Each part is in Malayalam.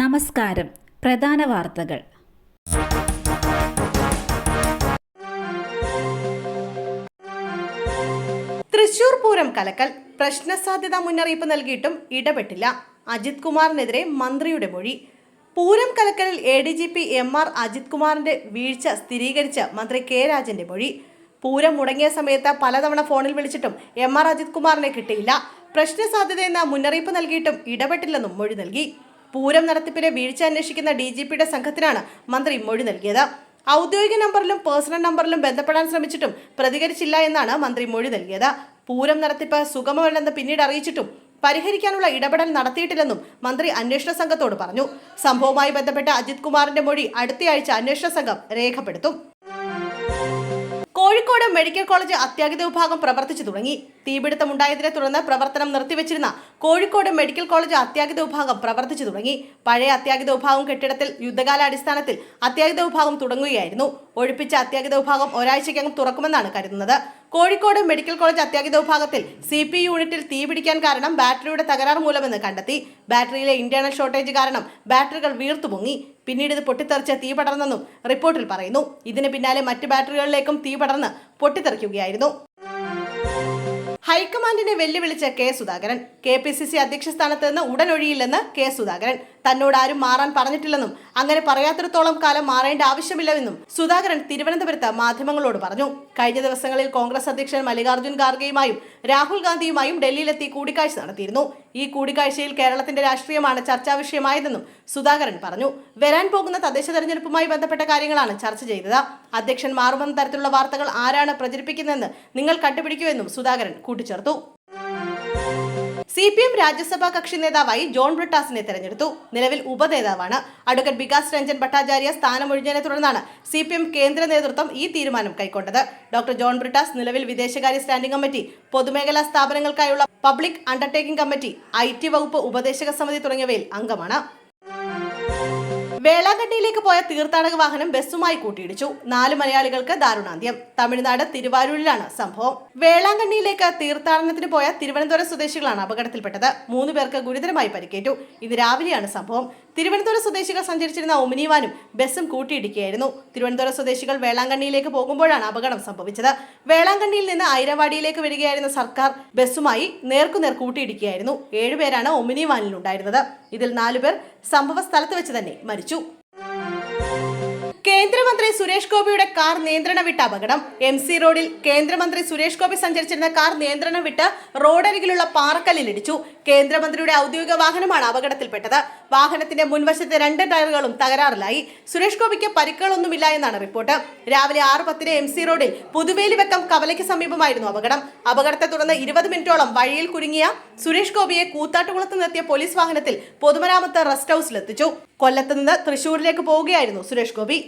നമസ്കാരം. പ്രധാന വാർത്തകൾ. തൃശൂർ പൂരം കലക്കൽ പ്രശ്നസാധ്യത മുന്നറിയിപ്പ് നൽകിയിട്ടും ഇടപെട്ടില്ല. അജിത് കുമാറിനെതിരെ മന്ത്രിയുടെ മൊഴി. Pooram കലക്കലിൽ A D G P M R Ajith കുമാറിന്റെ വീഴ്ച സ്ഥിരീകരിച്ച മന്ത്രി കെ രാജന്റെ മൊഴി. പൂരം മുടങ്ങിയ സമയത്ത് പലതവണ ഫോണിൽ വിളിച്ചിട്ടും എം ആർ അജിത് കുമാറിനെ കിട്ടിയില്ല. പ്രശ്ന സാധ്യതയെന്ന മുന്നറിയിപ്പ് നൽകിയിട്ടും ഇടപെട്ടില്ലെന്നും മൊഴി നൽകി. പൂരം നടത്തിപ്പിനെ വീഴ്ച അന്വേഷിക്കുന്ന ഡി ജി പിയുടെ സംഘത്തിനാണ് മന്ത്രി മൊഴി നൽകിയത്. ഔദ്യോഗിക നമ്പറിലും പേഴ്സണൽ നമ്പറിലും ബന്ധപ്പെടാൻ ശ്രമിച്ചിട്ടും പ്രതികരിച്ചില്ല എന്നാണ് മന്ത്രി മൊഴി നൽകിയത്. പൂരം നടത്തിപ്പ് സുഗമമല്ലെന്ന് പിന്നീട് അറിയിച്ചിട്ടും പരിഹരിക്കാനുള്ള ഇടപെടൽ നടത്തിയിട്ടില്ലെന്നും മന്ത്രി അന്വേഷണ സംഘത്തോട് പറഞ്ഞു. സംഭവവുമായി ബന്ധപ്പെട്ട അജിത് കുമാറിന്റെ മൊഴി അടുത്തയാഴ്ച അന്വേഷണ സംഘം രേഖപ്പെടുത്തും. കോഴിക്കോട് മെഡിക്കൽ കോളേജ് അത്യാഹിത വിഭാഗം പ്രവർത്തിച്ചു തുടങ്ങി. തീപിടുത്തമുണ്ടായതിനെ തുടർന്ന് പ്രവർത്തനം നിർത്തിവെച്ചിരുന്ന കോഴിക്കോട് മെഡിക്കൽ കോളേജ് അത്യാഹിത വിഭാഗം പ്രവർത്തിച്ചു തുടങ്ങി. പഴയ അത്യാഹിത വിഭാഗം കെട്ടിടത്തിൽ യുദ്ധകാലാടിസ്ഥാനത്തിൽ അത്യാഹിത വിഭാഗം തുടങ്ങുകയായിരുന്നു. ഒഴിപ്പിച്ച അത്യാഹിത വിഭാഗം ഒരാഴ്ചയ്ക്കകം തുറക്കുമെന്നാണ് കരുതുന്നത്. കോഴിക്കോട് മെഡിക്കൽ കോളേജ് അത്യാഹിത വിഭാഗത്തിൽ സി പി യൂണിറ്റിൽ തീപിടിക്കാൻ കാരണം ബാറ്ററിയുടെ തകരാർ മൂലമെന്ന് കണ്ടെത്തി. ബാറ്ററിയിലെ ഇന്റേണൽ ഷോർട്ടേജ് കാരണം ബാറ്ററികൾ വീർത്തുപൊങ്ങി പിന്നീട് ഇത് പൊട്ടിത്തെറിച്ച് തീ പടർന്നെന്നും റിപ്പോർട്ടിൽ പറയുന്നു. ഇതിന് പിന്നാലെ മറ്റ് ബാറ്ററികളിലേക്കും തീ പടർന്ന് പൊട്ടിത്തെറിക്കുകയായിരുന്നു. ഹൈക്കമാൻഡിനെ വെല്ലുവിളിച്ച K Sudhakaran. K P C C അധ്യക്ഷ സ്ഥാനത്ത് നിന്ന് ഉടനൊഴിയില്ലെന്ന് കെ സുധാകരൻ. തന്നോട് ആരും മാറാൻ പറഞ്ഞിട്ടില്ലെന്നും അങ്ങനെ പറയാത്തിടത്തോളം കാലം മാറേണ്ട ആവശ്യമില്ലെന്നും സുധാകരൻ തിരുവനന്തപുരത്ത് മാധ്യമങ്ങളോട് പറഞ്ഞു. കഴിഞ്ഞ ദിവസങ്ങളിൽ കോൺഗ്രസ് അധ്യക്ഷൻ മല്ലികാർജുൻ ഖാർഗെയുമായും രാഹുൽ ഗാന്ധിയുമായും ഡൽഹിയിലെത്തി കൂടിക്കാഴ്ച നടത്തിയിരുന്നു. ഈ കൂടിക്കാഴ്ചയിൽ കേരളത്തിന്റെ രാഷ്ട്രീയമാണ് ചർച്ചാ വിഷയമായതെന്നും സുധാകരൻ പറഞ്ഞു. വരാൻ പോകുന്ന തദ്ദേശ തെരഞ്ഞെടുപ്പുമായി ബന്ധപ്പെട്ട കാര്യങ്ങളാണ് ചർച്ച ചെയ്തത്. അധ്യക്ഷൻ മാറുമെന്ന തരത്തിലുള്ള വാർത്തകൾ ആരാണ് പ്രചരിപ്പിക്കുന്നതെന്ന് നിങ്ങൾ കണ്ടുപിടിക്കുമെന്നും സുധാകരൻ കൂട്ടിച്ചേർത്തു. സി പി എം രാജ്യസഭാ കക്ഷി നേതാവായി ജോൺ ബ്രിട്ടാസിനെ തെരഞ്ഞെടുത്തു. നിലവിൽ ഉപനേതാവാണ്. അഡ്വക്കേറ്റ് വികാസ് രഞ്ജൻ ഭട്ടാചാര്യ സ്ഥാനമൊഴിഞ്ഞതിനെ തുടർന്നാണ് സി പി എം കേന്ദ്ര നേതൃത്വം ഈ തീരുമാനം കൈക്കൊണ്ടത്. ഡോക്ടർ ജോൺ ബ്രിട്ടാസ് നിലവിൽ വിദേശകാര്യ സ്റ്റാൻഡിംഗ് കമ്മിറ്റി പൊതുമേഖലാ സ്ഥാപനങ്ങൾക്കായുള്ള public undertaking committee I T വകുപ്പ് ഉപദേശക സമിതി തുടങ്ങിയവയിൽ അംഗമാണ്. വേളാങ്കണ്ണിയിലേക്ക് പോയ തീർത്ഥാടക വാഹനം ബസ്സുമായി കൂട്ടിയിടിച്ചു. നാല് മലയാളികൾക്ക് ദാരുണാന്ത്യം. തമിഴ്നാട് തിരുവാരൂരിലാണ് സംഭവം. വേളാങ്കണ്ണിയിലേക്ക് തീർത്ഥാടനത്തിന് പോയ തിരുവനന്തപുരം സ്വദേശികളാണ് അപകടത്തിൽപ്പെട്ടത്. മൂന്ന് പേർക്ക് ഗുരുതരമായി പരിക്കേറ്റു. ഇത് രാവിലെയാണ് സംഭവം. തിരുവനന്തപുരം സ്വദേശികൾ സഞ്ചരിച്ചിരുന്ന ഒമിനി വാനും ബസ്സും കൂട്ടിയിടിക്കുകയായിരുന്നു. തിരുവനന്തപുരം സ്വദേശികൾ വേളാങ്കണ്ണിയിലേക്ക് പോകുമ്പോഴാണ് അപകടം സംഭവിച്ചത്. വേളാങ്കണ്ണിയിൽ നിന്ന് ഐരവാടിയിലേക്ക് വരികയായിരുന്ന സർക്കാർ ബസ്സുമായി നേർക്കുനേർ കൂട്ടിയിടിക്കുകയായിരുന്നു. ഏഴുപേരാണ് ഒമിനി വാനിലുണ്ടായിരുന്നത് ഇതിൽ നാലുപേർ സംഭവ സ്ഥലത്ത് വെച്ച് തന്നെ മരിച്ചു. കേന്ദ്രമന്ത്രി സുരേഷ് ഗോപിയുടെ കാർ നിയന്ത്രണം വിട്ട അപകടം. എം സി റോഡിൽ കേന്ദ്രമന്ത്രി സുരേഷ് ഗോപി സഞ്ചരിച്ചിരുന്ന കാർ നിയന്ത്രണം വിട്ട് റോഡരികിലുള്ള പാറക്കല്ലിൽ ഇടിച്ചു. കേന്ദ്രമന്ത്രിയുടെ ഔദ്യോഗിക വാഹനമാണ് അപകടത്തിൽപ്പെട്ടത്. വാഹനത്തിന്റെ മുൻവശത്തെ രണ്ട് ടയറുകളും തകരാറിലായി. സുരേഷ് ഗോപിക്ക് പരിക്കുകളൊന്നുമില്ല എന്നാണ് റിപ്പോർട്ട്. രാവിലെ ആറ് പത്തിന് എം സി റോഡിൽ പുതുവേലി വെക്കം കവലയ്ക്ക് സമീപമായിരുന്നു അപകടം. അപകടത്തെ തുടർന്ന് ഇരുപത് മിനിറ്റോളം വഴിയിൽ കുരുങ്ങിയ സുരേഷ് ഗോപിയെ കൂത്താട്ടുകുളത്ത് നിർത്തിയ പോലീസ് വാഹനത്തിൽ പൊതുമരാമത്ത് റെസ്റ്റ് ഹൌസിലെത്തിച്ചു. കൊല്ലത്ത് നിന്ന് തൃശൂരിലേക്ക് പോവുകയായിരുന്നു സുരേഷ് ഗോപി.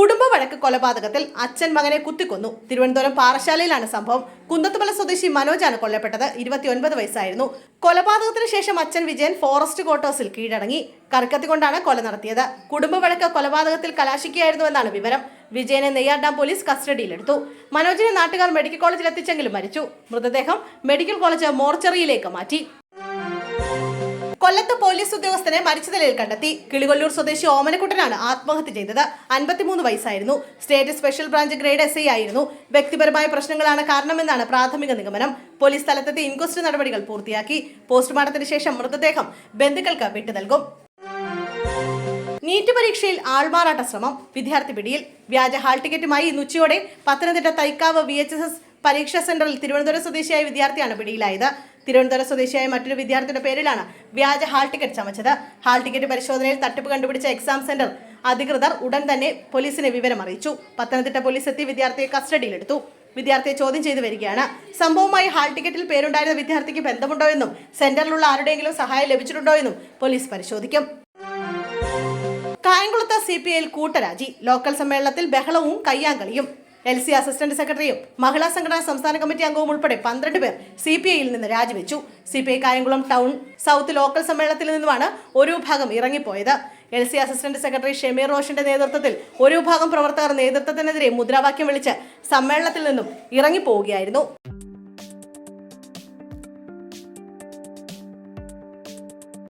കുടുംബ വഴക്ക് കൊലപാതകത്തിൽ അച്ഛൻ മകനെ കുത്തിക്കൊന്നു. തിരുവനന്തപുരം പാറശാലയിലാണ് സംഭവം. കുന്നത്തുമല സ്വദേശി മനോജാണ് കൊല്ലപ്പെട്ടത്. ഇരുപത്തിയൊൻപത് വയസ്സായിരുന്നു. കൊലപാതകത്തിന് ശേഷം അച്ഛൻ വിജയൻ ഫോറസ്റ്റ് ക്വാർട്ടേഴ്സിൽ കീഴടങ്ങി. കറുക്കത്തി കൊണ്ടാണ് കൊല നടത്തിയത്. കുടുംബ വഴക്ക് കൊലപാതകത്തിൽ കലാശിക്കുകയായിരുന്നുവെന്നാണ് വിവരം. വിജയനെ നെയ്യാർ ഡാം പോലീസ് കസ്റ്റഡിയിലെടുത്തു. മനോജിനെ നാട്ടുകാർ മെഡിക്കൽ കോളേജിൽ എത്തിച്ചെങ്കിലും മരിച്ചു. മൃതദേഹം മെഡിക്കൽ കോളേജ് മോർച്ചറിയിലേക്ക് മാറ്റി. കൊല്ലത്ത് പോലീസ് ഉദ്യോഗസ്ഥനെ മരിച്ച നിലയിൽ കണ്ടെത്തി. കിളികൊല്ലൂർ സ്വദേശി ഓമനക്കുട്ടനാണ് ആത്മഹത്യ ചെയ്തത്. അൻപത്തിമൂന്ന് വയസ്സായിരുന്നു. State special branch grade S I ആയിരുന്നു. വ്യക്തിപരമായ പ്രശ്നങ്ങളാണ് കാരണമെന്നാണ് പ്രാഥമിക നിഗമനം. പോലീസ് സ്ഥലത്തെത്തി ഇൻക്വസ്റ്റ് നടപടികൾ പൂർത്തിയാക്കി. പോസ്റ്റ്മോർട്ടത്തിന് ശേഷം മൃതദേഹം ബന്ധുക്കൾക്ക് വിട്ടു നൽകും. നീറ്റ് പരീക്ഷയിൽ ആൾമാറാട്ട ശ്രമം. വിദ്യാർത്ഥി പിടിയിൽ. വ്യാജ ഹാൾ ടിക്കറ്റുമായി ഇന്ന് ഉച്ചയോടെ Pathanamthitta Thaikkavu V H S S പരീക്ഷാ സെന്ററിൽ തിരുവനന്തപുരം സ്വദേശിയായ വിദ്യാർത്ഥിയാണ് പിടിയിലായത്. തിരുവനന്തപുരം സ്വദേശിയായ മറ്റൊരു വിദ്യാർത്ഥിയുടെ പേരിലാണ് വ്യാജ ഹാൾ ടിക്കറ്റ് ചമച്ചത്. ഹാൾ ടിക്കറ്റ് പരിശോധനയിൽ തട്ടിപ്പ് കണ്ടുപിടിച്ച എക്സാം സെന്റർ അധികൃതർ ഉടൻ തന്നെ പോലീസിനെ വിവരം അറിയിച്ചു. പത്തനംതിട്ട പോലീസ് എത്തി വിദ്യാർത്ഥിയെ കസ്റ്റഡിയിലെടുത്തു. വിദ്യാർത്ഥിയെ ചോദ്യം ചെയ്തു വരികയാണ്. സംഭവവുമായി ഹാൾ ടിക്കറ്റിൽ പേരുണ്ടായിരുന്ന വിദ്യാർത്ഥിക്ക് ബന്ധമുണ്ടോ എന്നും സെന്ററിലുള്ള ആരുടെയെങ്കിലും സഹായം ലഭിച്ചിട്ടുണ്ടോ എന്നും പോലീസ് പരിശോധിക്കും. കായംകുളത്ത് സി പി ഐയിൽ കൂട്ടരാജി. ലോക്കൽ സമ്മേളനത്തിൽ ബഹളവും കയ്യാങ്കളിയും. എൽ സി അസിസ്റ്റന്റ് സെക്രട്ടറിയും മഹിളാ സംഘടനാ സംസ്ഥാന കമ്മിറ്റി അംഗവും ഉൾപ്പെടെ പന്ത്രണ്ട് പേർ സി പി ഐയിൽ നിന്ന് രാജിവെച്ചു. C P I Kayamkulam town south local സമ്മേളനത്തിൽ നിന്നുമാണ് ഒരു വിഭാഗം ഇറങ്ങിപ്പോയത്. L C assistant secretary Shemeer റോഷന്റെ നേതൃത്വത്തിൽ ഒരു വിഭാഗം പ്രവർത്തകർ നേതൃത്വത്തിനെതിരെ മുദ്രാവാക്യം വിളിച്ച് സമ്മേളനത്തിൽ നിന്നും ഇറങ്ങിപ്പോവുകയായിരുന്നു.